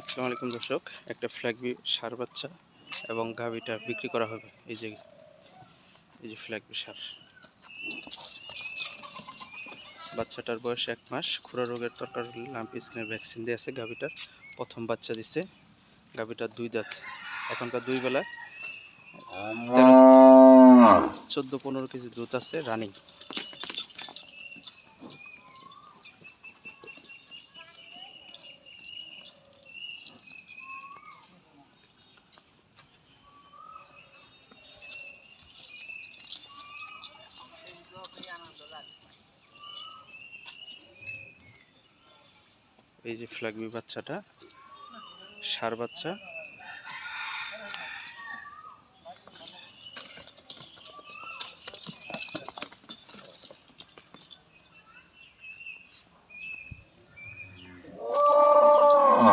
আসসালামু আলাইকুম দর্শক, একটা ফ্ল্যাগবি সার বাচ্চা এবং গাভিটা বিক্রি করা হবে। এই যে এই যে ফ্ল্যাগবি সার। বাচ্চাটার বয়স এক মাস, খুরা রোগের দরকার হলে লাম্পি স্কিনের ভ্যাকসিন দিয়ে আছে গাভিটার। প্রথম বাচ্চা দিছে, গাভিটার দুই দাঁত। এখনকার দুই বেলা তেরো, চোদ্দ, পনেরো কেজি দুধ আছে, রানিং। এই যে ফ্ল্যাগবি বাচ্চাটা, সার বাচ্চা।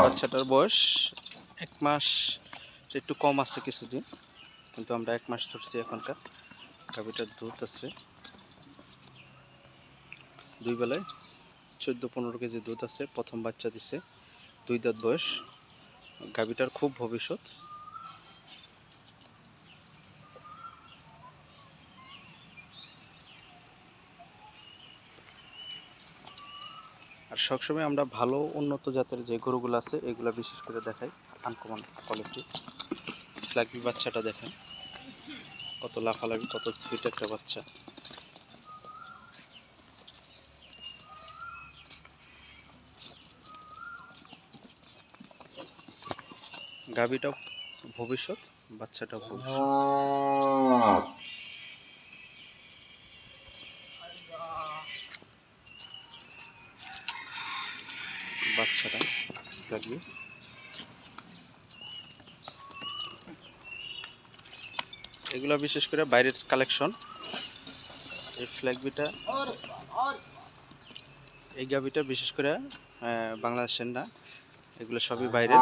বাচ্চাটার বয়স এক মাস, একটু কম আছে কিছুদিন, কিন্তু আমরা এক মাস ধরছি এখনকার। গাভিটার দুধ আছে। দুই বেলায় চোদ্দ, পনেরো কেজি দুধ আছে, প্রথম বাচ্চা দিছে, দুই দাঁত বয়স। গাভিটার খুব ভবিষ্যৎ। আর সবসময় আমরা ভালো, উন্নত জাতের যে গরুগুলো আছে, এগুলা বিশেষ করে দেখাই। আনকমন কোয়ালিটি ফ্ল্যাগবি বাচ্চাটা দেখেন। কত লাফালাফি, কত সুইট একটা বাচ্চা। গাভিটাও ভবিষ্যৎ, বাচ্চাটাও ভবিষ্যৎ। বাচ্চাটা এগুলো বিশেষ করে বাইরের কালেকশন এই ফ্ল্যাগবিটা এই গাভিটা বিশেষ করে বাংলাদেশের না। এগুলো সবই বাইরের।